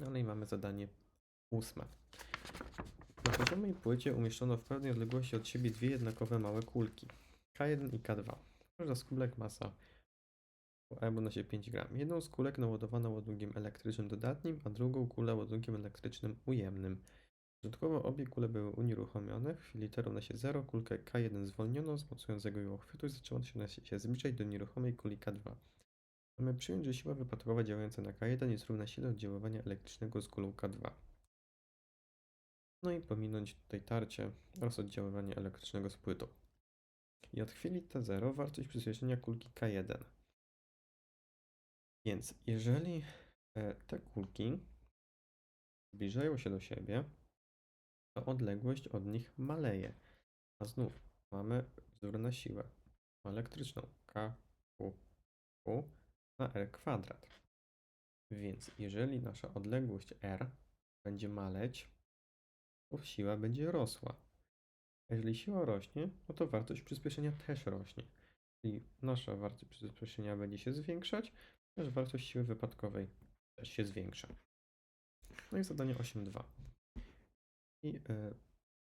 No i mamy zadanie ósme. Na poziomej płycie umieszczono w pewnej odległości od siebie dwie jednakowe małe kulki. K1 i K2. Każda z kulek masa wynosi 5 gram. Jedną z kulek naładowano ładunkiem elektrycznym dodatnim, a drugą kulę ładunkiem elektrycznym ujemnym. Dodatkowo obie kule były unieruchomione. W chwili T równa się 0, kulkę K1 zwolniono z mocującego ją chwytu i zaczęła się, się zbliżać do nieruchomej kuli K2. Mamy przyjąć, że siła wypadkowa działająca na K1 jest równa sile oddziaływania elektrycznego z kulą K2. No i pominąć tutaj tarcie oraz oddziaływanie elektrycznego z płytą. I od chwili T0 wartość przyspieszenia kulki K1. Więc jeżeli e, te kulki zbliżają się do siebie, to odległość od nich maleje. A znów mamy wzór na siłę elektryczną K, na R kwadrat. Więc jeżeli nasza odległość R będzie maleć, to siła będzie rosła. A jeżeli siła rośnie, no to wartość przyspieszenia też rośnie. Czyli nasza wartość przyspieszenia będzie się zwiększać, też wartość siły wypadkowej też się zwiększa. No i zadanie 8.2. I y,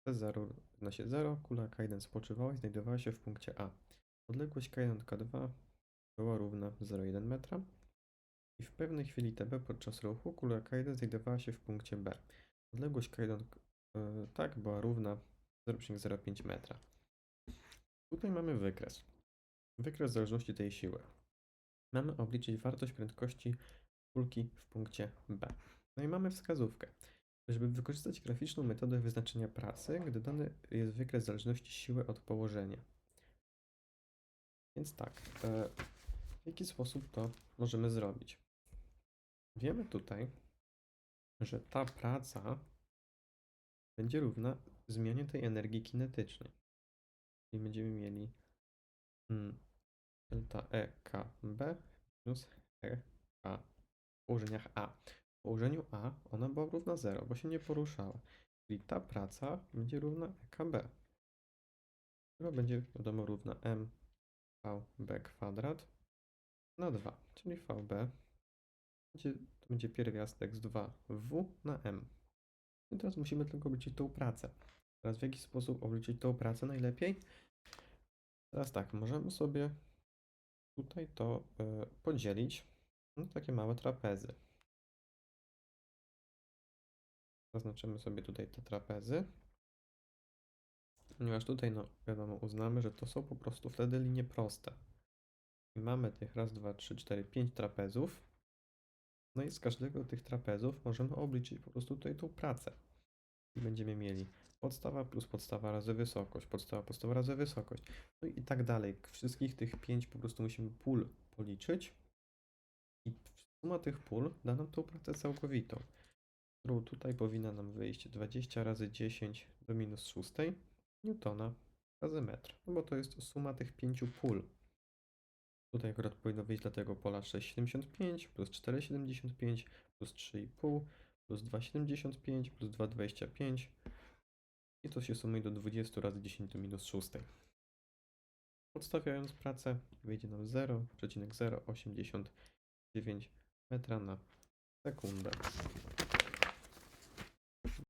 T0 równa się 0, kula K1 spoczywała i znajdowała się w punkcie A. Odległość K1 od K2 była równa 0,1 metra. I w pewnej chwili TB podczas ruchu kula K1 znajdowała się w punkcie B. Odległość K1 y, tak była równa 0,05 metra. Tutaj mamy wykres. Wykres zależności tej siły. Mamy obliczyć wartość prędkości kulki w punkcie B. No i mamy wskazówkę. Żeby wykorzystać graficzną metodę wyznaczenia pracy, gdy dany jest wykres zależności siły od położenia. Więc tak, e, w jaki sposób to możemy zrobić? Wiemy tutaj, że ta praca będzie równa zmianie tej energii kinetycznej. Czyli będziemy mieli mm, delta E K B minus E K w położeniach A. W położeniu A ona była równa 0, bo się nie poruszała. Czyli ta praca będzie równa EKB, która będzie wiadomo równa M kwadrat na 2, czyli VB będzie, to będzie pierwiastek z 2W na M. I teraz musimy tylko obliczyć tą pracę. Teraz w jaki sposób obliczyć tą pracę najlepiej? Teraz tak, możemy sobie tutaj to y, podzielić na takie małe trapezy. Zaznaczymy sobie tutaj te trapezy. Ponieważ tutaj, no wiadomo, uznamy, że to są po prostu wtedy linie proste. Mamy tych raz, dwa, trzy, cztery, pięć trapezów. No i z każdego tych trapezów możemy obliczyć po prostu tutaj tą pracę. I będziemy mieli podstawa plus podstawa razy wysokość, podstawa, podstawa razy wysokość. No i tak dalej. Wszystkich tych pięć po prostu musimy pól policzyć. I suma tych pól da nam tą pracę całkowitą, którą tutaj powinna nam wyjść 20 razy 10 do minus 6 newtona razy metr. No bo to jest suma tych pięciu pól. Tutaj akurat powinno wyjść dla tego pola 6,75 plus 4,75 plus 3,5 plus 2,75 plus 2,25 i to się sumuje do 20 razy 10 do minus 6. Podstawiając pracę wyjdzie nam 0,089 metra na sekundę.